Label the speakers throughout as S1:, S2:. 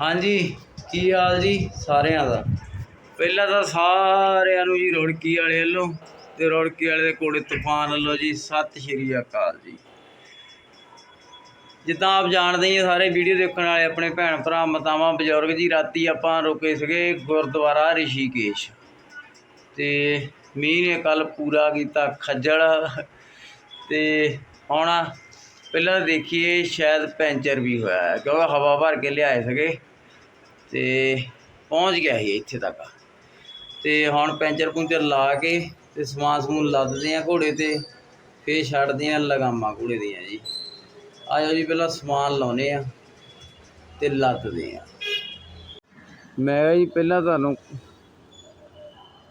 S1: ਹਾਂਜੀ, ਕੀ ਹਾਲ ਜੀ ਸਾਰਿਆਂ ਦਾ? ਪਹਿਲਾਂ ਤਾਂ ਸਾਰਿਆਂ ਨੂੰ ਜੀ ਰੁੜਕੀ ਵਾਲੇ ਵੱਲੋਂ ਤੇ ਰੁੜਕੀ ਵਾਲੇ ਦੇ ਕੋਲੇ ਤੂਫਾਨ ਵੱਲੋਂ ਜੀ ਸਤਿ ਸ਼੍ਰੀ ਅਕਾਲ ਜੀ। ਜਿੱਦਾਂ ਆਪ ਜਾਣਦੇ ਹੀ ਸਾਰੇ ਵੀਡੀਓ ਦੇਖਣ ਵਾਲੇ ਆਪਣੇ ਭੈਣ ਭਰਾ, ਮਾਤਾਵਾਂ, ਬਜ਼ੁਰਗ ਜੀ, ਰਾਤੀ ਆਪਾਂ ਰੁਕੇ ਸੀਗੇ ਗੁਰਦੁਆਰਾ ਰਿਸ਼ੀਕੇਸ਼। ਤੇ ਮੀਂਹ ਨੇ ਕੱਲ ਪੂਰਾ ਕੀਤਾ ਖੱਜਲ ਤੇ ਹੁਣ ਪਹਿਲਾਂ ਦੇਖੀਏ, ਸ਼ਾਇਦ ਪੈਂਚਰ ਵੀ ਹੋਇਆ ਹੈ, ਕਿਉਂਕਿ ਹਵਾ ਭਰ ਕੇ ਲਿਆਏ ਸੀਗੇ। ਤੇ ਪਹੁੰਚ ਗਿਆ ਸੀ ਇੱਥੇ ਤੱਕ। ਤੇ ਹੁਣ ਪੈਂਚਰ ਪੁੰਚਰ ਲਾ ਕੇ ਤੇ ਸਮਾਨ ਸਮੂਨ ਲੱਦਦੇ ਆ ਘੋੜੇ ਤੇ, ਫੇਰ ਛੱਡਦੇ ਆ ਲਗਾਮਾਂ ਘੋੜੇ ਦੀਆਂ ਜੀ। ਆਜੋ ਜੀ, ਪਹਿਲਾਂ ਸਮਾਨ ਲਾਉਨੇ ਆ ਤੇ ਲੱਦਦੇ ਆ ਮੈਂ ਜੀ, ਪਹਿਲਾਂ ਤੁਹਾਨੂੰ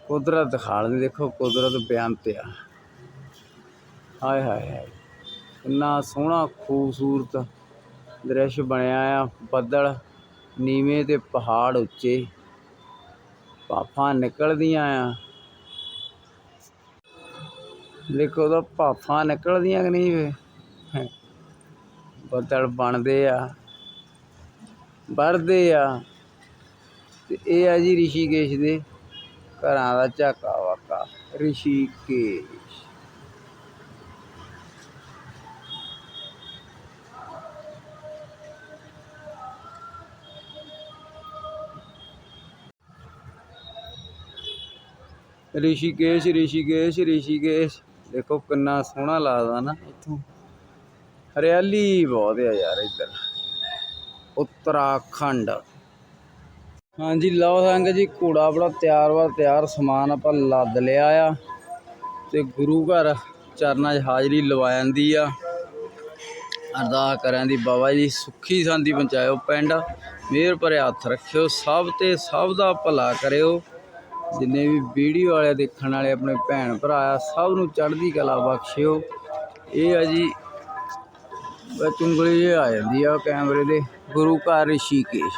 S1: ਕੁਦਰਤ ਦਿਖਾ ਲੈਂਦੇ ਦੇਖੋ ਕੁਦਰਤ ਬਿਆਨ ਤੇ ਆ। ਹਾਏ ਹਾਏ ਹਾਏ। ਇੰਨਾ ਸੋਹਣਾ ਖੂਬਸੂਰਤ ਦ੍ਰਿਸ਼ ਬਣਿਆ ਆ, ਬੱਦਲ ਨੀਵੇਂ ਤੇ ਪਹਾੜ ਉੱਚੇ, ਭਾਫਾਂ ਨਿਕਲਦੀਆਂ ਆ। ਦੇਖੋ ਤਾਂ ਭਾਫਾਂ ਨਿਕਲਦੀਆਂ ਕਿ ਨਹੀਂ ਵੇ? ਬੱਦਲ ਬਣਦੇ ਆ, ਵਰਦੇ ਆ। ਤੇ ਇਹ ਆ ਜੀ ਰਿਸ਼ੀਕੇਸ਼ ਦੇ ਘਰਾਂ ਦਾ ਝਾਕਾ ਵਾਕਾ, ਰਿਸ਼ੀਕੇਸ਼। ਰਿਸ਼ੀਕੇਸ਼ ਰਿਸ਼ੀਕੇਸ਼ ਰਿਸ਼ੀਕੇਸ਼। ਦੇਖੋ ਕਿੰਨਾ ਸੋਹਣਾ ਲੱਗਦਾ ਨਾ। ਇੱਥੋਂ। ਹਰਿਆਲੀ ਬਹੁਤ ਹੈ ਯਾਰ ਇੱਧਰ। ਉੱਤਰਾਖੰਡ। ਹਾਂਜੀ ਲਓ ਸੰਗ ਜੀ ਘੋੜਾ ਬੜਾ ਤਿਆਰ ਵਾ ਤਿਆਰ ਸਮਾਨ ਆਪਾਂ ਲੱਦ ਲਿਆ ਆ। ਤੇ ਗੁਰੂ ਘਰ ਚਰਨਾਂ 'ਚ ਹਾਜ਼ਰੀ ਲਵਾ ਜਾਂਦੀ ਆ। ਅਰਦਾਸ ਕਰਾਂ ਦੀ ਬਾਬਾ ਜੀ ਸੁੱਖੀ ਸੰਦੀ ਪਹੁੰਚਾਇਓ ਪਿੰਡ। ਮਿਹਰ ਭਰੇ ਹੱਥ ਰੱਖਿਓ ਸਭ ਤੇ ਸਭ ਦਾ ਭਲਾ ਕਰਿਓ। ਜਿੰਨੇ ਵੀ ਵੀਡੀਓ ਵਾਲੇ ਦੇਖਣ ਵਾਲੇ ਆਪਣੇ ਭੈਣ ਭਰਾ ਆ, ਸਭ ਨੂੰ ਚੜ੍ਹਦੀ ਕਲਾ ਬਖਸ਼ਿਓ। ਇਹ ਆ ਜੀ ਵਿੱਚ ਉਂਗਲੀ ਆ ਜਾਂਦੀ ਆ ਕੈਮਰੇ ਦੇ, ਗੁਰੂ ਘਰ ਰਿਸ਼ੀਕੇਸ਼।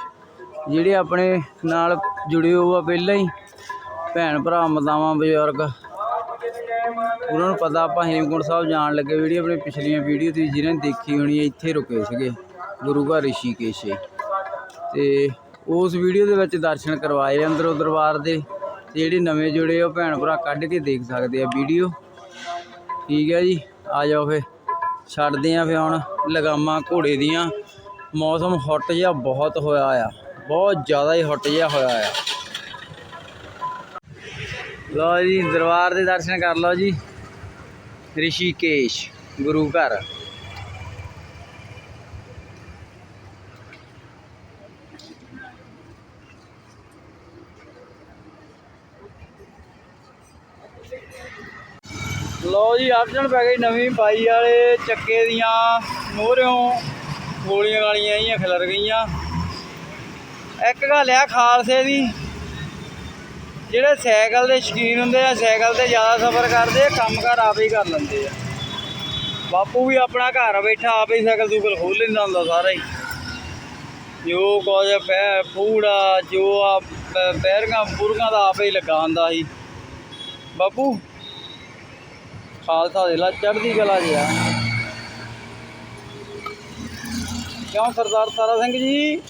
S1: ਜਿਹੜੇ ਆਪਣੇ ਨਾਲ ਜੁੜੇ ਹੋ ਆ ਪਹਿਲਾਂ ਹੀ, ਭੈਣ ਭਰਾ, ਮਾਤਾਵਾਂ, ਬਜ਼ੁਰਗ। ਉਹਨਾਂ ਨੂੰ ਪਤਾ ਆਪਾਂ ਹੇਮਕੁੰਟ ਸਾਹਿਬ ਜਾਣ ਲੱਗੇ ਵੀਡੀਓ ਆਪਣੀ ਪਿਛਲੀਆਂ ਵੀਡੀਓ ਤੁਸੀਂ ਜਿਹਨਾਂ ਦੇਖੀ ਹੋਣੀ ਹੈ ਇੱਥੇ ਰੁਕੇ ਸੀਗੇ, ਗੁਰੂ ਘਰ ਰਿਸ਼ੀਕੇਸ਼ ਹੀ। ਤੇ ਉਸ ਵੀਡੀਓ ਦੇ ਵਿੱਚ ਦਰਸ਼ਨ ਕਰਵਾਏ ਅੰਦਰੋਂ ਦਰਬਾਰ ਦੇ। ਤੇ ਜਿਹੜੇ ਨਵੇਂ ਜੁੜੇ ਆ ਉਹ ਭੈਣ ਭਰਾ ਕੱਢ ਕੇ ਦੇਖ ਸਕਦੇ ਆ ਵੀਡੀਓ। ਠੀਕ ਹੈ ਜੀ, ਆ ਜਾਓ ਫੇ। ਛੱਡਦੇ ਆ ਫੇ ਹੁਣ ਲਗਾਮਾਂ ਘੋੜੇ ਦੀਆਂ। ਮੌਸਮ ਹਟ ਜਿਹਾ ਬਹੁਤ ਹੋਇਆ ਆ। ਬਹੁਤ ਜ਼ਿਆਦਾ ਹੀ ਹਟ ਜਿਹਾ ਹੋਇਆ ਆ। ਲਓ ਜੀ, ਦਰਬਾਰ ਦੇ ਦਰਸ਼ਨ ਕਰ ਲਓ ਜੀ। ਰਿਸ਼ੀਕੇਸ਼, ਗੁਰੂ ਘਰ। ਲਓ ਜੀ ਅਰਜਨ ਪੈ ਗਈ ਨਵੀਂ ਬਾਈ ਵਾਲੇ ਚੱਕੇ ਦੀਆਂ ਮੋਹਰਿਓਂ ਗੋਲੀਆਂ ਗਾਲੀਆਂ ਆਈਆਂ ਖਿਲਰ ਗਈਆਂ। ਇੱਕ ਗੱਲ ਆ, ਖਾਲਸੇ ਦੀ, ਜਿਹੜੇ ਸਾਈਕਲ ਦੇ ਸ਼ੌਕੀਨ ਹੁੰਦੇ ਆ, ਸਾਈਕਲ ਤੇ ਜ਼ਿਆਦਾ ਸਫ਼ਰ ਕਰਦੇ ਆ, ਕੰਮ ਕਾਰ ਆਪੇ ਹੀ ਕਰ ਲੈਂਦੇ ਆ। ਬਾਪੂ ਵੀ ਆਪਣਾ ਘਰ ਬੈਠਾ, ਆਪੇ ਹੀ ਸਾਈਕਲ ਸੂਕਲ ਖੋਲ ਲੈਂਦਾ ਹੁੰਦਾ ਸਾਰਾ ਹੀ। ਜੋ ਕੁਝ ਪੈ, ਫੂੜਾ, ਜੋ ਆ, ਪ- ਪੈਰਗਾ ਬੁਰਗਾ ਦਾ ਆਪੇ ਹੀ ਲੱਗਾ ਹੁੰਦਾ ਸੀ। ਬਾਪੂ ਖਾਲਸਾ ਦੇ ਲਾ, ਚੜ੍ਹਦੀ ਕਲਾ ਜਿਆ ਕਿਉਂ ਸਰਦਾਰ ਤਾਰਾ ਸਿੰਘ ਜੀ?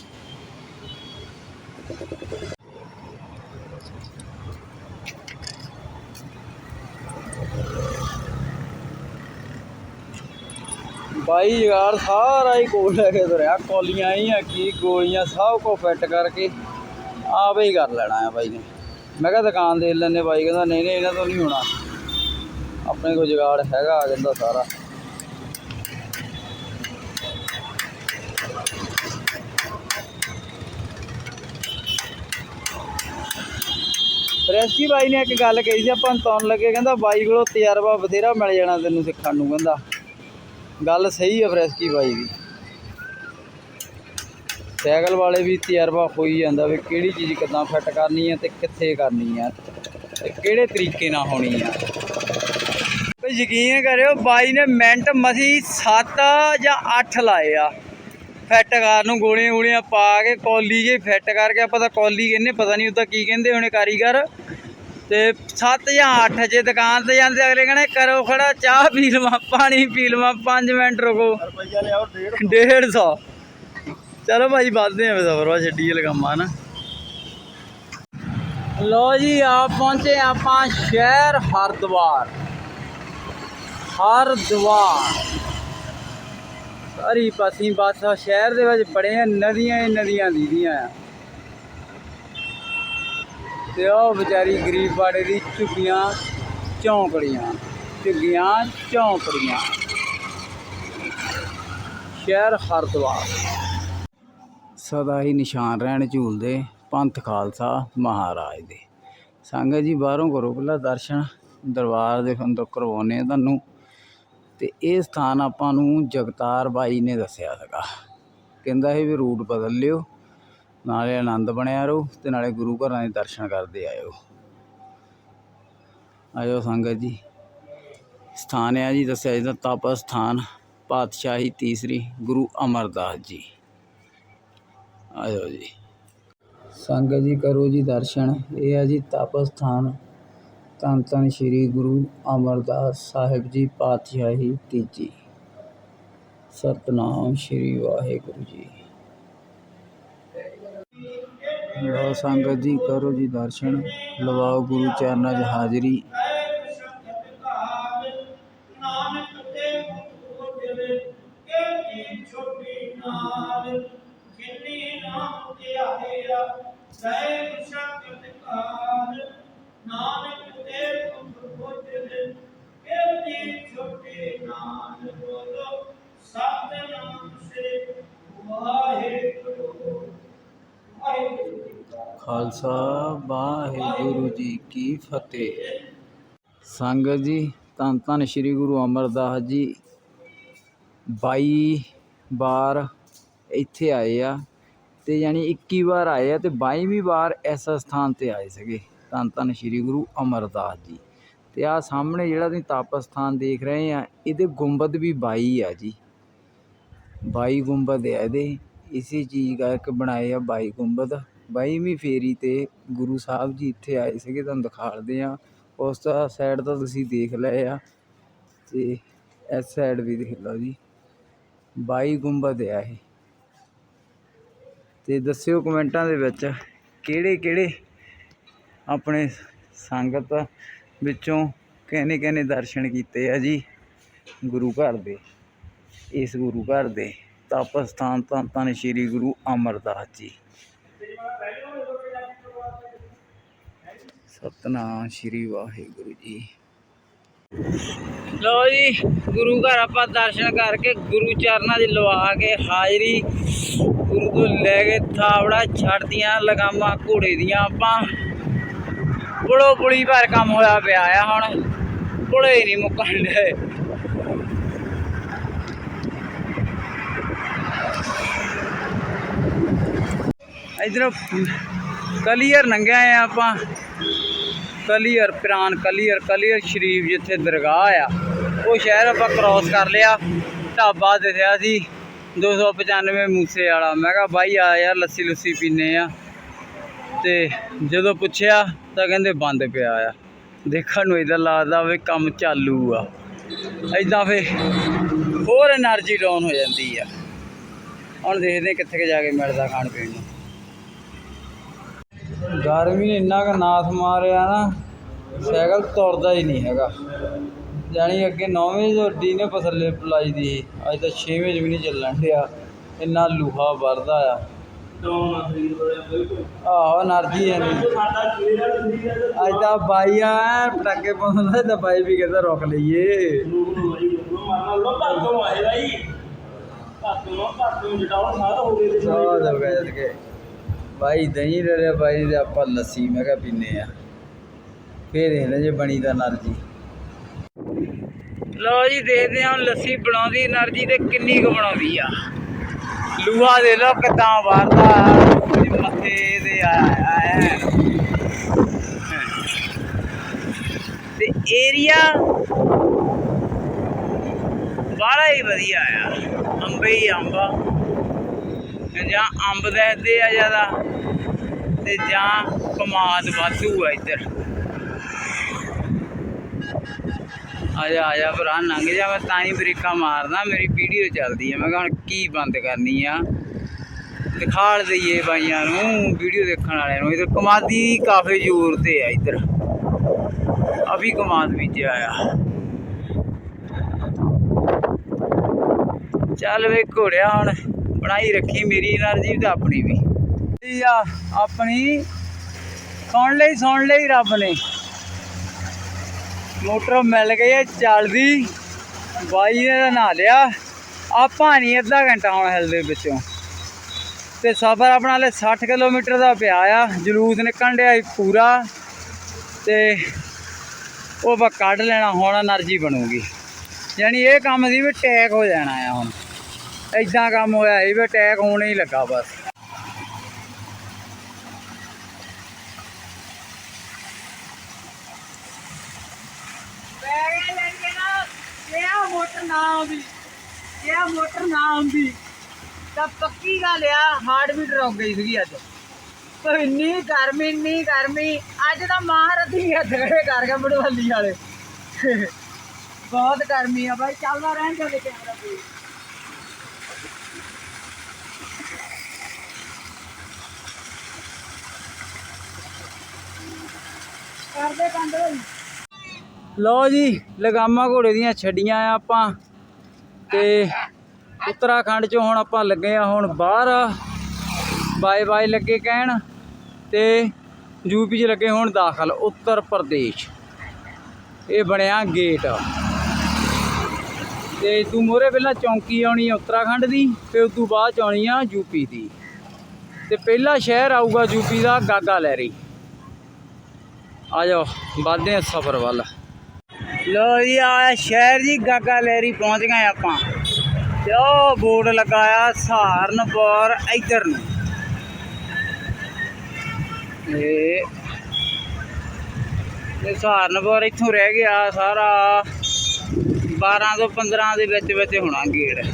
S1: ਬਾਈ ਜਗਾੜ ਸਾਰਾ ਹੀ ਕੋਲ ਲੈ ਕੇ ਤੁਰਿਆ। ਕੌਲੀਆਂ ਆਈਆਂ ਕੀ ਗੋਲੀਆਂ, ਸਭ ਕੋ ਫਿੱਟ ਕਰਕੇ ਆਪੇ ਹੀ ਕਰ ਲੈਣਾ ਆ ਬਾਈ ਨੇ। ਮੈਂ ਕਿਹਾ ਦੁਕਾਨ ਦੇ ਲੈਣੇ ਬਾਈ, ਕਹਿੰਦਾ ਨਹੀਂ ਨਹੀਂ, ਇਹਨਾਂ ਤੋਂ ਨਹੀਂ ਹੋਣਾ। ਆਪਣੇ ਕੋਲ ਜਗਾੜ ਹੈਗਾ, ਆ ਜਾਂਦਾ ਸਾਰਾ। ਰੈਸਕੀ ਬਾਈ ਨੇ ਇੱਕ ਗੱਲ ਕਹੀ ਸੀ, ਆਪਾਂ ਨੂੰ ਲੱਗੇ, ਕਹਿੰਦਾ ਬਾਈ ਕੋਲੋਂ ਤਜਰਬਾ ਬਥੇਰਾ ਮਿਲ ਜਾਣਾ ਤੈਨੂੰ ਸਿੱਖਣ ਨੂੰ, ਕਹਿੰਦਾ। ਗੱਲ ਸਹੀ ਆ ਫਰੈਸਕੀ ਬਾਈ ਦੀ। ਸਾਈਕਲ ਵਾਲੇ ਵੀ ਤਜਰਬਾ ਹੋਈ ਜਾਂਦਾ ਵੀ ਕਿਹੜੀ ਚੀਜ਼ ਕਿੱਦਾਂ ਫਿੱਟ ਕਰਨੀ ਹੈ ਤੇ ਕਿੱਥੇ ਕਰਨੀ ਹੈ ਤੇ ਕਿਹੜੇ ਤਰੀਕੇ ਨਾਲ ਹੋਣੀ ਆ। ਤੇ ਯਕੀਨ ਕਰਿਓ ਬਾਈ ਨੇ ਮਿੰਟ ਮਸੀ 7 ਜਾਂ 8 ਲਾਏ ਆ। ਫਿੱਟ ਕਰਨ ਨੂੰ ਗੋਲੀਆਂ ਗੋਲੀਆਂ ਪਾ ਕੇ ਕੌਲੀ ਜੇ ਫਿੱਟ ਕਰਕੇ ਆਪਾਂ ਤਾਂ ਕੌਲੀ ਕਹਿੰਦੇ ਪਤਾ ਨਹੀਂ ਉਹਦਾ ਕੀ ਕਹਿੰਦੇ ਹੋਣੇ ਕਾਰੀਗਰ। ਤੇ 7 ਜਾਂ 8 ਜੇ ਦੁਕਾਨ ਤੇ ਜਾਂਦੇ ਅਗਲੇ ਕਹਿੰਦੇ ਕਰੋ ਖੜਾ ਚਾਹ ਪੀ ਲਵਾਂ ਪਾਣੀ ਪੀ ਲਵਾਂ 5 ਮਿੰਟ ਰੁਕੋ।
S2: ਰੁਪਈਆ ਲਿਆਓ 150
S1: 150 ਚਲੋ ਭਾਈ ਵੱਧਦੇ ਆਂ ਸਫਰ ਵਾ ਛੱਡੀਏ ਲਗਾਮਾ ਨਾ। ਲੋ ਜੀ ਆ ਪਹੁੰਚੇ ਆਪਾਂ ਸ਼ਹਿਰ ਹਰਦੁਆਰ। ਹਰਦੁਆਰ ਸਾਰੀ ਪਾਸੀ ਬਸ ਸ਼ਹਿਰ ਦੇ ਵਿੱਚ ਬੜੇ ਆ, ਨਦੀਆਂ ਹੀ ਨਦੀਆਂ ਦੀਦੀਆਂ ਆ। ਤੇ ਉਹ ਵਿਚਾਰੀ ਗਰੀਬ ਬਾੜੇ ਦੀ ਝੁੱਗੀਆਂ ਝੌਂਕੜੀਆਂ ਝੁੱਗੀਆਂ ਝੌਂਕੜੀਆਂ ਸ਼ਹਿਰ ਹਰਦੁਆਰ ਸਦਾ ਹੀ ਨਿਸ਼ਾਨ ਰਹਿਣ ਝੂਲਦੇ ਪੰਥ ਖਾਲਸਾ ਮਹਾਰਾਜ ਦੇ। ਸੰਗਤ ਜੀ ਬਾਹਰੋਂ ਕਰੋ ਪਹਿਲਾਂ ਦਰਸ਼ਨ, ਦਰਬਾਰ ਦੇ ਅੰਦਰ ਕਰਵਾਉਨੇ ਆ ਤੁਹਾਨੂੰ। ਤੇ ਇਹ ਸਥਾਨ ਆਪਾਂ ਨੂੰ ਜਗਤਾਰ ਬਾਈ ਨੇ ਦੱਸਿਆ ਸੀਗਾ। ਕਹਿੰਦਾ ਸੀ ਵੀ ਰੂਟ ਬਦਲ ਲਿਓ, ਨਾਲੇ ਆਨੰਦ ਬਣਿਆ ਰਹੋ ਅਤੇ ਨਾਲੇ ਗੁਰੂ ਘਰਾਂ ਦੇ ਦਰਸ਼ਨ ਕਰਦੇ ਆਇਓ। ਆਇਓ ਸੰਗਤ ਜੀ। ਸਥਾਨ ਆ ਜੀ, ਦੱਸਿਆ ਜੀ ਤਪ ਸਥਾਨ, ਪਾਤਸ਼ਾਹੀ ਤੀਸਰੀ, ਗੁਰੂ ਅਮਰਦਾਸ ਜੀ। ਆਇਓ ਜੀ। ਸੰਗਤ ਜੀ ਕਰੋ ਜੀ ਦਰਸ਼ਨ। ਇਹ ਆ ਜੀ ਤਪ ਸਥਾਨ। ਧੰਨ ਧੰਨ ਸ੍ਰੀ ਗੁਰੂ ਅਮਰਦਾਸ ਸਾਹਿਬ ਜੀ ਪਾਤਸ਼ਾਹੀ ਤੀਜੀ। ਸਤਨਾਮ ਸ੍ਰੀ ਵਾਹਿਗੁਰੂ ਜੀ। ਲਓ ਸੰਗਤ ਜੀ, ਕਰੋ ਜੀ ਦਰਸ਼ਨ, ਲਵਾਓ ਗੁਰੂ ਚਰਨਾਂ 'ਚ ਹਾਜ਼ਰੀ।
S2: ਨਾਨਕ ਤੇ ਮੁਕਤਿ ਕੀਤੀ ਛੋਟੀ ਨਾਲ ਜਿਨੀ ਨਾਮ ਧਿਆਇਆ ਸਹਿ ਸ਼ਕਤ ਕਾਲ ਨਾਨਕ ਤੇ ਮੁਕਤਿ ਕੀਤੀ ਛੋਟੀ ਨਾਲ ਬੋਲੋ ਸਤਨਾਮ ਸੇ ਵਾਹਿਗੁਰੂ ਵਾਹਿਗੁਰੂ ਜੀ ਕਾ
S1: ਖਾਲਸਾ, ਵਾਹਿਗੁਰੂ ਜੀ ਕੀ ਫਤਿਹ। ਸੰਗਤ ਜੀ, ਧੰਨ ਧੰਨ ਸ੍ਰੀ ਗੁਰੂ ਅਮਰਦਾਸ ਜੀ 22 ਵਾਰ ਇੱਥੇ ਆਏ ਆ ਤੇ ਯਾਨੀ 21 ਵਾਰ ਆਏ ਆ ਤੇ 22ਵੀਂ ਵਾਰ ਇਸ ਸਥਾਨ ਤੇ ਆਏ ਸੀਗੇ, ਧੰਨ ਧੰਨ ਸ੍ਰੀ ਗੁਰੂ ਅਮਰਦਾਸ ਜੀ। ਤੇ ਆ ਸਾਹਮਣੇ ਜਿਹੜਾ ਤੁਸੀਂ ਤਪ ਸਥਾਨ ਦੇਖ ਰਹੇ ਆ, ਇਹਦੇ ਗੁੰਬਦ ਵੀ 22 ਆ ਜੀ। 22 ਗੁੰਬਦ ਆ ਇਹਦੇ, ਇਸੇ ਚੀਜ਼ ਕਰਕੇ ਬਣਾਏ ਆ 22 ਗੁੰਬਦ। 22ਵੀਂ ਫੇਰੀ ਤੇ ਗੁਰੂ ਸਾਹਿਬ ਜੀ ਇੱਥੇ ਆਏ ਸੀਗੇ, ਤੁਹਾਨੂੰ ਦਿਖਾੜਦੇ ਹਾਂ। ਉਸ ਸਾਈਡ ਤਾਂ ਤੁਸੀਂ ਦੇਖ ਲਏ ਆ ਅਤੇ ਇਸ ਸਾਈਡ ਵੀ ਦੇਖ ਲਓ ਜੀ। 22 ਗੁੰਬਦ ਆ ਇਹ। ਤੇ ਦੱਸਿਓ ਕਮੈਂਟਾਂ ਦੇ ਵਿੱਚ ਕਿਹੜੇ ਕਿਹੜੇ ਆਪਣੇ ਸੰਗਤ ਵਿੱਚੋਂ ਕਿਹਨੇ ਕਿਹਨੇ ਦਰਸ਼ਨ ਕੀਤੇ ਆ ਜੀ ਗੁਰੂ ਘਰ ਦੇ। ਇਸ ਗੁਰੂ ਘਰ ਦੇ ਤਪ ਸਥਾਨ ਧੰਨ ਧੰਨ ਸ੍ਰੀ ਗੁਰੂ ਅਮਰਦਾਸ ਜੀ। ਸਤਨਾਮ ਸ੍ਰੀ ਵਾਹਿਗੁਰੂ ਜੀ। ਲੋ ਜੀ, ਗੁਰੂ ਘਰ ਆਪਾਂ ਦਰਸ਼ਨ ਕਰਕੇ ਗੁਰੂ ਚਰਨਾਂ ਦੀ ਲਵਾ ਕੇ ਹਾਜ਼ਰੀ, ਗੁਰੂ ਤੋਂ ਲੈ ਕੇ ਥਾਵੜਾ ਛੱਡਦੀਆਂ, ਲਗਾਮਾਂ ਘੋੜੇ ਦੀਆਂ ਆਪਾਂ। ਬੜੋ ਬੁੜੀ ਭਰ ਕੰਮ ਹੋਇਆ ਪਿਆ ਆ ਹੁਣ। ਬੁੜੇ ਨਹੀਂ ਮੁੱਕਣ ਦੇ। ਇਧਰ ਕਲੀਅਰ ਨੰਗਿਆ ਆ ਆਪਾਂ। ਕਲੀਅਰ ਪ੍ਰਾਨ, ਕਲੀਅਰ ਕਲੀਅਰ ਸ਼ਰੀਫ ਜਿੱਥੇ ਦਰਗਾਹ ਆ। ਉਹ ਸ਼ਹਿਰ ਆਪਾਂ ਕ੍ਰਾਸ ਕਰ ਲਿਆ। ਢਾਬਾ ਦਿਖਿਆ ਸੀ। 295 ਮੂਸੇ ਵਾਲਾ। ਮੈਂ ਕਿਹਾ, ਬਾਈ, ਆ ਯਾਰ, ਲੱਸੀ ਲੁੱਸੀ ਪੀਨੇ ਆ। ਤੇ ਜਦੋਂ ਪੁੱਛਿਆ, ਤਾਂ ਕਹਿੰਦੇ, ਬੰਦ ਪਿਆ ਆ। ਦੇਖਣ ਨੂੰ ਇਦਾਂ ਲੱਗਦਾ ਵੀ ਕੰਮ ਚਾਲੂ ਆ। ਇਦਾਂ ਫੇ ਹੋਰ એનર્ਜੀ ਡਾਊਨ ਹੋ ਜਾਂਦੀ ਆ। ਹੁਣ ਦੇਖਦੇ ਕਿੱਥੇ ਜਾ ਕੇ ਮਿਲਦਾ ਖਾਣ ਪੀਣ ਨੂੰ। ਗਰਮੀ ਨੇ ਇੰਨਾ ਕੁ ਨਾਸ ਮਾਰਿਆ ਨਾ, ਸਾਈਕਲ ਤੁਰਦਾ ਹੀ ਨਹੀਂ ਹੈਗਾ। ਜਾਣੀ ਅੱਗੇ 9ਵੀਂ ਜੋਡੀ ਨੇ ਪਸਲੇ ਪਲਾਈ ਦੀ ਅੱਜ ਤਾਂ 6ਵੇਂ ਚ ਨਹੀਂ ਚੱਲਣ ਡਿਆ, ਇੰਨਾ ਲੂਹਾ ਵਰਦਾ ਆ। ਆਹੋ એનર્ਜੀ ਹੈ ਨਹੀਂ। ਅੱਜ ਤਾਂ ਬਾਈ ਆ, ਪਟਾਕੇ ਪਾਉਂਦਾ ਤਾਂ ਬਾਈ ਵੀ ਕਹਿੰਦਾ ਰੋਕ ਲਈਏ। ਮਰਨਾ ਲੱਭਾ ਤੋਂ ਆਏ ਬਾਈ
S2: ਭਾਤੋਂ ਭਾਤੋਂ ਜਟਾਉਣ ਸਾਧ ਹੋ ਗਏ ਤੇ ਸਾਧ ਹੋ ਗਏ
S1: ਭਾਈ ਦਹੀਂ ਲੈ ਲਿਆ ਭਾਈ ਤੇ ਆਪਾਂ ਲੱਸੀ, ਮੈਂ ਕਿਹਾ ਪੀਨੇ ਆ। ਫੇਰ ਇਹਨਾਂ ਜੇ ਬਣੀ ਦਾ એનર્ਜੀ ਲਓ ਜੀ, ਦੇਖਦੇ ਹਾਂ ਲੱਸੀ ਬਣਾਉਂਦੀ એનર્ਜੀ ਤੇ ਕਿੰਨੀ ਕੁ ਬਣਾਉਂਦੀ ਆ। ਲੂਹਾ ਦੇ ਲੋ ਕਿਦਾਂ ਵਾਰਦਾ। ਮੱਥੇ ਦੇ ਆਇਆ ਤੇ ਏਰੀਆ ਬਾਰਾ ਹੀ ਵਧੀਆ ਆ। ਅੰਬੇ ਹੀ ਜਾਂ ਅੰਬ ਦੇਖਦੇ ਆ ਜ਼ਿਆਦਾ ਤੇ ਜਾਂ ਕਮਾਦ ਵਾਧੂ ਆ ਇੱਧਰ। ਆ ਜਾ ਭਰਾ, ਲੰਘ ਜਾ ਮੈਂ ਤਾਂ ਹੀ ਬ੍ਰੇਕਾਂ ਮਾਰਦਾ, ਮੇਰੀ ਵੀਡੀਓ ਚੱਲਦੀ ਆ। ਮੈਂ ਕਿਹਾ ਹੁਣ ਕੀ ਬੰਦ ਕਰਨੀ ਆ? ਦਿਖਾਲ ਦਈਏ ਬਾਈਆਂ ਨੂੰ, ਵੀਡੀਓ ਦੇਖਣ ਵਾਲਿਆਂ ਨੂੰ। ਇਧਰ ਕਮਾਦੀ ਕਾਫੀ ਜ਼ੋਰ ਤੇ ਆ ਇਧਰ। ਅਭੀ ਕਮਾਦ ਬੀਜਿਆ ਆ ਚੱਲ ਵੇ ਘੋੜਿਆ ਹੁਣ। ਬਣਾਈ ਰੱਖੀ ਮੇਰੀ એનર્ਜੀ ਤੇ ਆਪਣੀ ਵੀ। ਆ, ਆਪਣੀ ਸੁਣ ਲਈ ਸੁਣ ਲਈ ਰੱਬ ਨੇ। ਮੋਟਰ ਮਿਲ ਗਈ ਚੱਲਦੀ। ਬਾਈ ਨੇ ਨਹਾ ਲਿਆ। ਆ ਪਾਣੀ ਅੱਧਾ ਘੰਟਾ ਹੁਣ ਹਿਲਦੇ ਵਿੱਚੋਂ। ਤੇ ਸਫ਼ਰ ਆਪਣਾ ਲੈ 60 ਕਿਲੋਮੀਟਰ ਦਾ ਪਿਆ ਆ। ਜਲੂਸ ਨਿਕਲਣ ਡਿਆ ਪੂਰਾ। ਤੇ ਉਹ ਬਾ ਕੱਢ ਲੈਣਾ, ਹੁਣ એનર્ਜੀ ਬਣੂਗੀ। ਯਾਨੀ ਇਹ ਕੰਮ ਸੀ ਵੀ ਟੈਕ ਹੋ ਜਾਣਾ ਆ ਹੁਣ। ਐਦਾਂ ਕੰਮ ਹੋਇਆ ਇਹ ਵੀ ਟੈਕ ਹੋਣੇ ਹੀ ਲੱਗਾ ਬਸ। ਮੋਟਰ ਨਾ ਆਉਂਦੀ ਇਹ ਮੋਟਰ ਨਾ ਆਉਂਦੀ ਤਾਂ ਪੱਕੀ ਗੱਲ ਆ, ਹਾਰਟ ਬੀਟ ਰੁਕ ਗਈ ਸੀਗੀ ਅੱਜ। ਪਰ ਇੰਨੀ ਗਰਮੀ ਇੰਨੀ ਗਰਮੀ, ਅੱਜ ਤਾਂ ਮਹਾਰਥੀ ਹੱਥ ਖੜੇ ਕਰ ਗਿਆ ਬੜਵਾਲੀ ਵਾਲੇ। ਬਹੁਤ ਗਰਮੀ ਆ ਬਾਈ, ਚੱਲਦਾ ਰਹਿਣ ਦੇ ਕੈਮਰਾ ਤੇ। ਕਰਦੇ ਕੰਡ ਭਾਈ ਲਓ ਜੀ, ਲਗਾਮਾ ਘੋੜੇ ਦੀਆਂ ਛੱਡੀਆਂ ਆ ਆਪਾਂ। ਤੇ ਉੱਤਰਾਖੰਡ ਚੋਂ ਹੁਣ ਆਪਾਂ ਲੱਗੇ ਆ ਹੁਣ ਬਾਹਰ। ਬਾਏ ਬਾਏ ਲੱਗੇ ਕਹਿਣ। ਤੇ ਯੂਪੀ 'ਚ ਲੱਗੇ ਹੁਣ ਦਾਖਲ, ਉੱਤਰ ਪ੍ਰਦੇਸ਼। ਇਹ ਬਣਿਆ ਗੇਟ। ਤੇ ਤੂੰ ਮੋਰੇ ਪਹਿਲਾਂ ਚੌਂਕੀ ਆਉਣੀ ਆ ਉੱਤਰਾਖੰਡ ਦੀ, ਤੇ ਉਸ ਤੋਂ ਬਾਅਦ ਚ ਆਉਣੀ ਆ ਯੂਪੀ ਦੀ। ਤੇ ਪਹਿਲਾ ਸ਼ਹਿਰ ਆਊਗਾ ਯੂਪੀ ਦਾ ਗਾਗਾ ਲਹਿਰੀ। ਆ ਜਾਓ, ਵੱਧਦੇ ਆ ਸਫ਼ਰ ਵੱਲ। ਲੋ ਜੀ, ਆ ਸ਼ਹਿਰ ਜੀ ਗਾਗਾ ਲਹਿਰੀ ਪਹੁੰਚ ਗਏ ਆਪਾਂ। ਤੇ ਉਹ ਬੋਰਡ ਲਗਾਇਆ ਸਹਾਰਨਪੁਰ ਇੱਧਰ ਨੂੰ। ਇਹ ਇਹ ਸਹਾਰਨਪੁਰ ਇੱਥੋਂ ਰਹਿ ਗਿਆ ਸਾਰਾ 12 ਤੋਂ 15 ਦੇ ਵਿੱਚ ਵਿੱਚ ਹੋਣਾ ਗੇੜ।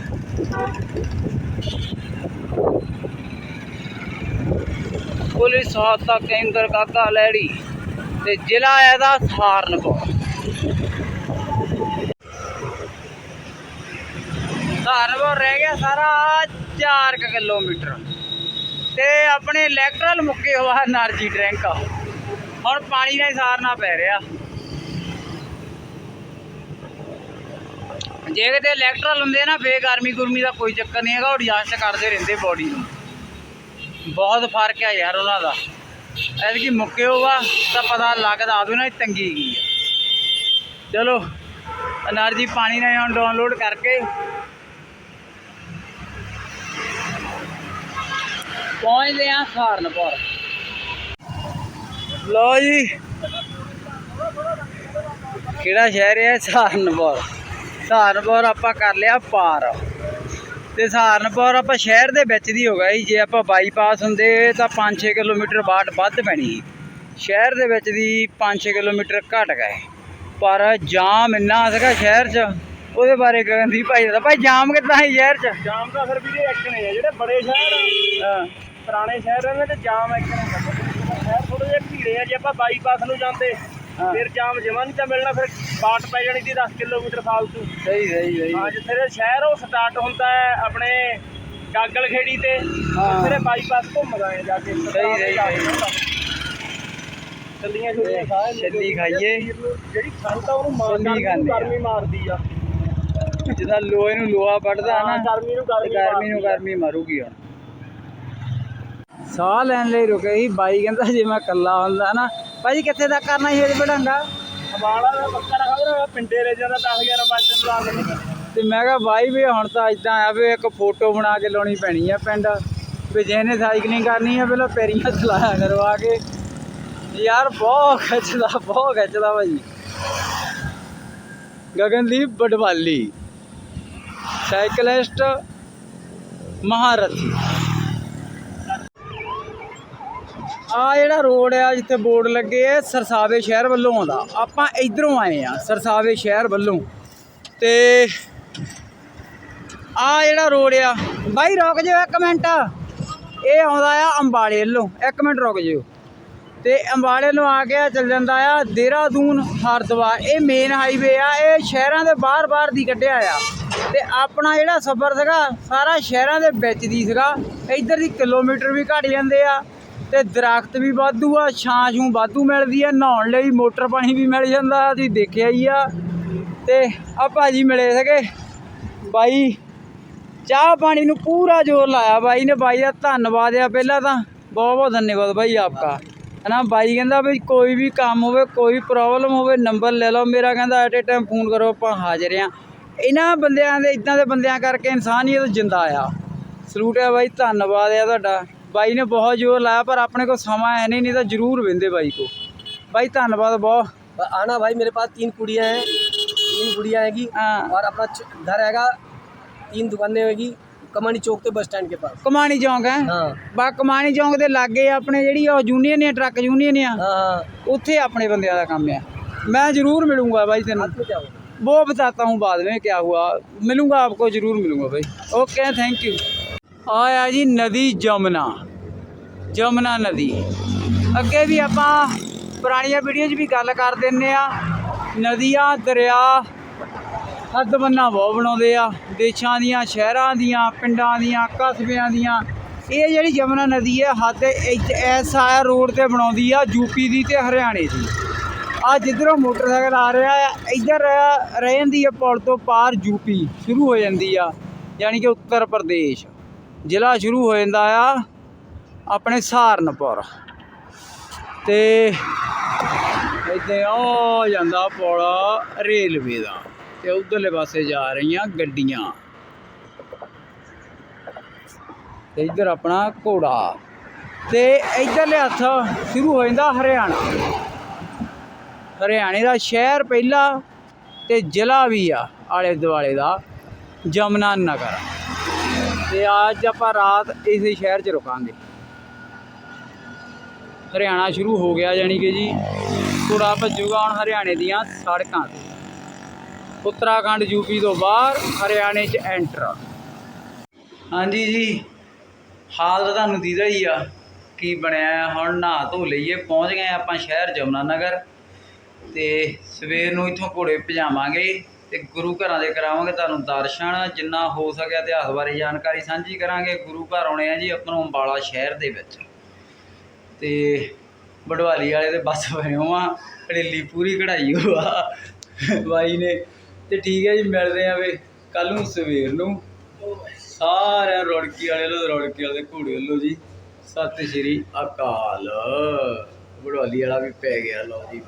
S1: ਪੁਲਿਸ ਸਹਾਇਤਾ ਕੇਂਦਰ ਕਾਕਾ ਲੈੜੀ ਤੇ ਜ਼ਿਲ੍ਹਾ ਇਹਦਾ ਸਹਾਰਨਪੁਰ। ਸਹਾਰਨਪੁਰ ਰਹਿ ਗਿਆ ਸਾਰਾ 4 ਕਿਲੋਮੀਟਰ। ਤੇ ਆਪਣੇ ਇਲੈਕਟ੍ਰਲ ਮੁੱਕੇ ਹੋਆ એનર્ਜੀ ਡਰਿੰਕ ਹੁਣ ਪਾਣੀ ਦਾ ਹੀ ਸਾਰਨਾ ਪੈ ਰਿਹਾ। ਜੇ ਕਿਤੇ ਇਲੈਕਟ੍ਰਲ ਹੁੰਦੇ ਨਾ, ਫੇਰ ਗਰਮੀ ਗੁਰਮੀ ਦਾ ਕੋਈ ਚੱਕਰ ਨਹੀਂ ਹੈਗਾ, ਉਹ ਐਡਜਸਟ ਕਰਦੇ ਰਹਿੰਦੇ ਬੋਡੀ ਨੂੰ। ਬਹੁਤ ਫ਼ਰਕ ਹੈ ਯਾਰ ਉਹਨਾਂ ਦਾ। ਐਤਕੀ ਮੁੱਕਿਓ ਵਾ ਤਾਂ ਪਤਾ ਲੱਗਦਾ ਆਦੂ ਨਾ ਤੰਗੀ ਗਈ ਆ। ਚਲੋ એનર્ਜੀ ਪਾਣੀ ਨਾਲ ਹੁਣ ਡਾਊਨਲੋਡ ਕਰਕੇ ਪਹੁੰਚਦੇ ਆ ਖਾਰਨਪੁਰ ਲੋ ਜੀ, ਕਿਹੜਾ ਸ਼ਹਿਰ ਹੈ ਸਹਾਰਨਪੁਰ? ਸਹਾਰਨਪੁਰ ਆਪਾਂ ਕਰ ਲਿਆ ਪਾਰ। ਤੇ ਸਹਾਰਨਪੁਰ ਆਪਾਂ ਸ਼ਹਿਰ ਦੇ ਵਿੱਚ ਦੀ ਹੋ ਗਈ। ਜੇ ਆਪਾਂ ਬਾਈਪਾਸ ਹੁੰਦੇ ਤਾਂ 5-6 ਕਿਲੋਮੀਟਰ ਬਾਅਦ ਵੱਧ ਪੈਣੀ। ਸ਼ਹਿਰ ਦੇ ਵਿੱਚ ਦੀ 5-6 ਕਿਲੋਮੀਟਰ ਘਟ ਗਏ। ਪਰ ਜਾਮ ਇੰਨਾ ਸੀਗਾ ਸ਼ਹਿਰ 'ਚ ਉਹਦੇ ਬਾਰੇ ਗਗਨਦੀਪ ਭਾਈ ਦਾ ਭਾਈ ਜਾਮ ਕਿੱਦਾਂ ਹੈ ਸ਼ਹਿਰ 'ਚ?
S2: ਜਾਮ ਤਾਂ ਫਿਰ ਵੀਰੇ ਇੱਕ ਨੇ ਆ ਜਿਹੜੇ ਬੜੇ ਸ਼ਹਿਰ ਪੁਰਾਣੇ ਸ਼ਹਿਰ ਨੇ ਤੇ ਜਾਮ ਇੱਕ ਨੇ ਸ਼ਹਿਰ ਥੋੜੇ ਜਿਹੇ ਭੀੜੇ ਆ ਜੇ ਆਪਾਂ ਬਾਈਪਾਸ ਨੂੰ ਜਾਂਦੇ। ਫਿਰ ਜਾਮ ਜਮਾ ਨਹੀਂ ਤਾਂ ਮਿਲਣਾ ਫਿਰ ਬਾਟ ਪੈ ਜਾਣੀ ਸੀ 10 ਕਿਲੋਮੀਟਰ ਫਾਲਤੂ।
S1: ਸਹੀ ਸਹੀ ਸਹੀ।
S2: ਹਾਂ ਜਿੱਥੇ ਦੇ ਸ਼ਹਿਰ ਉਹ ਸਟਾਰਟ ਹੁੰਦਾ ਹੈ ਆਪਣੇ ਗਾਗਲ ਖੇੜੀ ਤੇ। ਫਿਰ ਬਾਈਪਾਸ ਘੁੰਮਦਾ ਹੈ ਜਾ ਕੇ।
S1: ਸਹੀ, ਸਹੀ, ਸਹੀ।
S2: ਚੱਲੀਆਂ ਛੁੱਟੀਆਂ ਖਾਏ
S1: ਛੱਲੀ ਖਾਈਏ।
S2: ਜਿਹੜੀ ਆ ਉਹਨੂੰ ਮਾਰ ਗਰਮੀ
S1: ਖਾਂਦੇ
S2: ਮਾਰਦੀ ਆ।
S1: ਜਿੱਦਾਂ ਲੋਹੇ ਨੂੰ ਲੋਹਾ ਵੱਢਦਾ ਨਾ
S2: ਹਾਂ, ਗਰਮੀ ਨੂੰ
S1: ਤੇ
S2: ਗਰਮੀ
S1: ਗਰਮੀ ਨੂੰ। ਗਰਮੀ ਮਾਰੂਗੀ ਹੁਣ। ਸਾਹ ਲੈਣ ਲਈ ਰੁਕੇ ਸੀ। ਬਾਈ ਕਹਿੰਦਾ ਜੇ ਮੈਂ ਇਕੱਲਾ ਹੁੰਦਾ ਨਾ ਭਾਜੀ ਕਿੱਥੇ ਤੱਕ ਕਰਨਾ ਸੀ ਇਹ ਬੜਾਂਗਾ
S2: ਹਵਾਲਾ ਦਾ ਪੱਕਾ ਰਖਾ ਪਿੰਡੇ ਲੈ ਜਾਂਦਾ 10 11 ਵਜੇ ਨੂੰ ਲਾ ਕੇ
S1: ਤੇ ਮੈਂ ਕਿਹਾ ਬਾਈ ਵੀ ਹੁਣ ਤਾਂ ਇਦਾਂ ਆ ਵੀ ਇੱਕ ਫੋਟੋ ਬਣਾ ਕੇ ਲਾਉਣੀ ਪੈਣੀ ਆ ਪਿੰਡ। ਵੀ ਜਿਹਨੇ ਸਾਈਕਲਿੰਗ ਕਰਨੀ ਆ ਪਹਿਲਾਂ ਪੈਰੀਆਂ ਚਲਾਇਆ ਕਰੋ ਆ ਕੇ। ਯਾਰ ਬਹੁਤ ਖਿੱਚਦਾ ਬਹੁਤ ਖਿੱਚਦਾ ਭਾਜੀ। ਗਗਨਦੀਪ ਬਡਵਾਲੀ ਸਾਈਕਲਿਸਟ ਮਹਾਰਥੀ। ਆ ਜਿਹੜਾ ਰੋਡ ਆ ਜਿੱਥੇ ਬੋਰਡ ਲੱਗੇ ਆ, ਸਰਸਾਵੇ ਸ਼ਹਿਰ ਵੱਲੋਂ ਆਉਂਦਾ। ਆਪਾਂ ਇਧਰੋਂ ਆਏ ਆ, ਸਰਸਾਵੇ ਸ਼ਹਿਰ ਵੱਲੋਂ। ਤੇ ਆ ਜਿਹੜਾ ਰੋਡ ਆ, ਬਾਈ ਰੁਕ ਜਾਓ ਇੱਕ ਮਿੰਟ। ਇਹ ਆਉਂਦਾ ਆ ਅੰਬਾਲੇ ਵੱਲੋਂ। ਇੱਕ ਮਿੰਟ ਰੁਕ ਜਾਓ। ਤੇ ਅੰਬਾਲੇ ਨੂੰ ਆ ਕੇ ਚੱਲ ਜਾਂਦਾ ਆ ਦੇਹਰਾਦੂਨ, ਹਰਿਦੁਆਰ। ਇਹ ਮੇਨ ਹਾਈਵੇ ਆ, ਇਹ ਸ਼ਹਿਰਾਂ ਦੇ ਬਾਹਰ-ਬਾਹਰ ਦੀ ਕੱਢਿਆ ਆ। ਤੇ ਆਪਣਾ ਜਿਹੜਾ ਸਫ਼ਰ ਸੀਗਾ, ਸਾਰਾ ਸ਼ਹਿਰਾਂ ਦੇ ਵਿੱਚ ਦੀ ਸੀਗਾ। ਇੱਧਰ ਦੀ ਕਿਲੋਮੀਟਰ ਵੀ ਘਟ ਜਾਂਦੇ ਆ। ਤੇ ਦਰਖਤ ਵੀ ਵਾਧੂ ਆ, ਛਾਂ ਛੂੰ ਵਾਧੂ ਮਿਲਦੀ ਆ, ਨਹਾਉਣ ਲਈ ਮੋਟਰ ਪਾਣੀ ਵੀ ਮਿਲ ਜਾਂਦਾ, ਅਸੀਂ ਦੇਖਿਆ ਹੀ ਆ। ਤੇ ਆ ਭਾਜੀ ਮਿਲੇ ਸੀਗੇ। ਬਾਈ, ਚਾਹ ਪਾਣੀ ਨੂੰ ਪੂਰਾ ਜ਼ੋਰ ਲਾਇਆ ਬਾਈ ਨੇ, ਬਾਈ ਦਾ ਧੰਨਵਾਦ ਆ ਪਹਿਲਾਂ ਤਾਂ। ਬਹੁਤ ਬਹੁਤ ਧੰਨਵਾਦ ਬਾਈ ਆਪਕਾ। ਹਨਾ, ਬਾਈ ਕਹਿੰਦਾ ਵੀ ਕੋਈ ਵੀ ਕੰਮ ਹੋਵੇ, ਕੋਈ ਪ੍ਰੋਬਲਮ ਹੋਵੇ, ਨੰਬਰ ਲੈ ਲਓ। ਮੇਰਾ ਕਹਿੰਦਾ ਐਟ ਏ ਟਾਈਮ ਫੋਨ ਕਰੋ, ਆਪਾਂ ਹਾਜ਼ਰ ਆ। ਇਹਨਾਂ ਬੰਦਿਆਂ ਦੇ, ਇਦਾਂ ਦੇ ਬੰਦਿਆਂ ਕਰਕੇ ਇਨਸਾਨੀਅਤ ਜਿੰਦਾ ਆ। ਸਲੂਟ ਹੈ ਬਾਈ, ਧੰਨਵਾਦ ਆ ਤੁਹਾਡਾ। ਬਾਈ ਨੇ ਬਹੁਤ ਜ਼ੋਰ ਲਾਇਆ ਪਰ ਆਪਣੇ ਕੋਲ ਸਮਾਂ ਹੈ ਨਹੀਂ ਨਹੀਂ ਤਾਂ ਜ਼ਰੂਰ ਵਿੰਦੇ ਬਾਈ ਕੋ ਬਾਈ ਧੰਨਵਾਦ ਬਹੁਤ
S2: आना भाई मेरे पास तीन कुड़ियाँ हैं तीन गुड़ियाँ हैगी
S1: ਹਾਂ
S2: और अपना च- घर हैगा तीन दुकानें हैगी कमानी चौक पे बस स्टैंड के पास
S1: ਕਮਾਣੀ ਚੌਂਕ ਹੈ
S2: हाँ
S1: ਬਾ ਕਮਾਣੀ ਚੌਂਕ ਦੇ ਲਾਗੇ ਆਪਣੇ ਜਿਹੜੀ ਉਹ ਯੂਨੀਅਨ ਆ ਟਰੱਕ ਯੂਨੀਅਨ ਆ
S2: हाँ हाँ
S1: ਉੱਥੇ ਆਪਣੇ ਬੰਦਿਆਂ ਦਾ ਕੰਮ ਆ ਮੈਂ ਜ਼ਰੂਰ ਮਿਲੂੰਗਾ भाई तेन
S2: हाथ में क्या होगा
S1: वो बताता हूँ बाद में क्या हुआ मिलूंगा आपको जरूर मिलूंगा भाई ओके थैंक यू ਆਇਆ ਜੀ ਨਦੀ ਜਮਨਾ ਜਮਨਾ ਨਦੀ। ਅੱਗੇ ਵੀ ਆਪਾਂ ਪੁਰਾਣੀਆਂ ਵੀਡੀਓ 'ਚ ਵੀ ਗੱਲ ਕਰ ਦਿੰਨੇ ਆ, ਨਦੀਆਂ, ਦਰਿਆ ਹੱਦ ਬੰਨਾ ਬਹੁਤ ਬਣਾਉਂਦੇ ਆ। ਦੇਸ਼ਾਂ ਦੀਆਂ, ਸ਼ਹਿਰਾਂ ਦੀਆਂ, ਪਿੰਡਾਂ ਦੀਆਂ, ਕਸਬਿਆਂ ਦੀਆਂ। ਇਹ ਜਿਹੜੀ ਜਮਨਾ ਨਦੀ ਹੈ, ਹੱਦ ਐਸਾ ਰੋਡ ਤੇ ਬਣਾਉਂਦੀ ਆ ਯੂਪੀ ਦੀ ਤੇ ਹਰਿਆਣੇ ਦੀ। ਆ ਜਿੱਧਰੋਂ ਮੋਟਰਸਾਈਕਲ ਆ ਰਿਹਾ ਆ, ਇੱਧਰ ਰਹਿ ਜਾਂਦੀ ਆ ਪੁਲ ਤੋਂ ਪਾਰ ਯੂਪੀ ਸ਼ੁਰੂ ਹੋ ਜਾਂਦੀ ਆ, ਯਾਨੀ ਕਿ ਉੱਤਰ ਪ੍ਰਦੇਸ਼। ਜ਼ਿਲ੍ਹਾ ਸ਼ੁਰੂ ਹੋ ਜਾਂਦਾ ਆ ਆਪਣੇ ਸਹਾਰਨਪੁਰ। ਤੇ ਇੱਥੇ ਉਹ ਜਾਂਦਾ ਪੁਲ ਰੇਲਵੇ ਦਾ ਤੇ ਉਧਰਲੇ ਪਾਸੇ ਜਾ ਰਹੀਆਂ ਗੱਡੀਆਂ। ਤੇ ਇੱਧਰ ਆਪਣਾ ਘੋੜਾ। ਤੇ ਇੱਧਰਲੇ ਹੱਥ ਸ਼ੁਰੂ ਹੋ ਜਾਂਦਾ ਹਰਿਆਣਾ। ਹਰਿਆਣੇ ਦਾ ਸ਼ਹਿਰ ਪਹਿਲਾ ਤੇ ਜ਼ਿਲ੍ਹਾ ਵੀ ਆ ਆਲੇ ਦੁਆਲੇ ਦਾ, ਜਮਨਾ ਨਗਰ। ਤੇ ਅੱਜ ਆਪਾਂ ਰਾਤ ਇਸੇ ਸ਼ਹਿਰ 'ਚ ਰੁਕਾਂਗੇ। ਹਰਿਆਣਾ ਸ਼ੁਰੂ ਹੋ ਗਿਆ ਯਾਨੀ ਕਿ ਜੀ। ਥੋੜਾ ਭੱਜੂਗਾ ਹੁਣ ਹਰਿਆਣੇ ਦੀਆਂ ਸੜਕਾਂ ਤੇ। ਉੱਤਰਾਖੰਡ ਯੂਪੀ ਤੋਂ ਬਾਹਰ ਹਰਿਆਣੇ 'ਚ ਐਂਟਰ ਹਾਂਜੀ ਜੀ, ਹਾਲ ਤਾਂ ਤੁਹਾਨੂੰ ਦੀਦਾ ਹੀ ਆ ਕੀ ਬਣਿਆ ਹੁਣ ਨਹਾ ਧੋ ਲਈਏ, ਪਹੁੰਚ ਗਏ ਆਪਾਂ ਸ਼ਹਿਰ ਜਮਨਾ ਨਗਰ ਤੇ ਸਵੇਰ ਨੂੰ ਇੱਥੋਂ ਘੋੜੇ ਭਜਾਵਾਂਗੇ ਤੇ ਗੁਰੂ ਘਰਾਂ ਦੇ ਕਰਾਵਾਂਗੇ ਤੁਹਾਨੂੰ ਦਰਸ਼ਨ, ਜਿੰਨਾ ਹੋ ਸਕਿਆ ਇਤਿਹਾਸ ਬਾਰੇ ਜਾਣਕਾਰੀ ਸਾਂਝੀ ਕਰਾਂਗੇ। ਗੁਰੂ ਘਰ ਆਉਣੇ ਆ ਜੀ ਆਪਾਂ ਨੂੰ ਅੰਬਾਲਾ ਸ਼ਹਿਰ ਦੇ ਵਿੱਚ। ਤੇ ਬਡਵਾਲੀ ਵਾਲੇ ਦੇ ਬੱਸ ਪਏ ਹੋ ਆ ਹੜੇਲੀ ਪੂਰੀ ਕਢਾਈ ਹੋ ਬਾਈ ਨੇ। ਤੇ ਠੀਕ ਹੈ ਜੀ, ਮਿਲਦੇ ਆ ਵੇ ਕੱਲ ਨੂੰ, ਸਵੇਰ ਨੂੰ। ਸਾਰਿਆਂ ਰੌੜਕੀ ਵਾਲੇ ਲੋ ਰੌੜਕੀ ਵਾਲੇ ਘੋੜੇ ਵੱਲੋਂ ਜੀ। ਸਤਿ ਸ਼੍ਰੀ ਅਕਾਲ। ਬਡਵਾਲੀ ਵਾਲਾ ਵੀ ਪੈ ਗਿਆ, ਲਓ ਜੀ।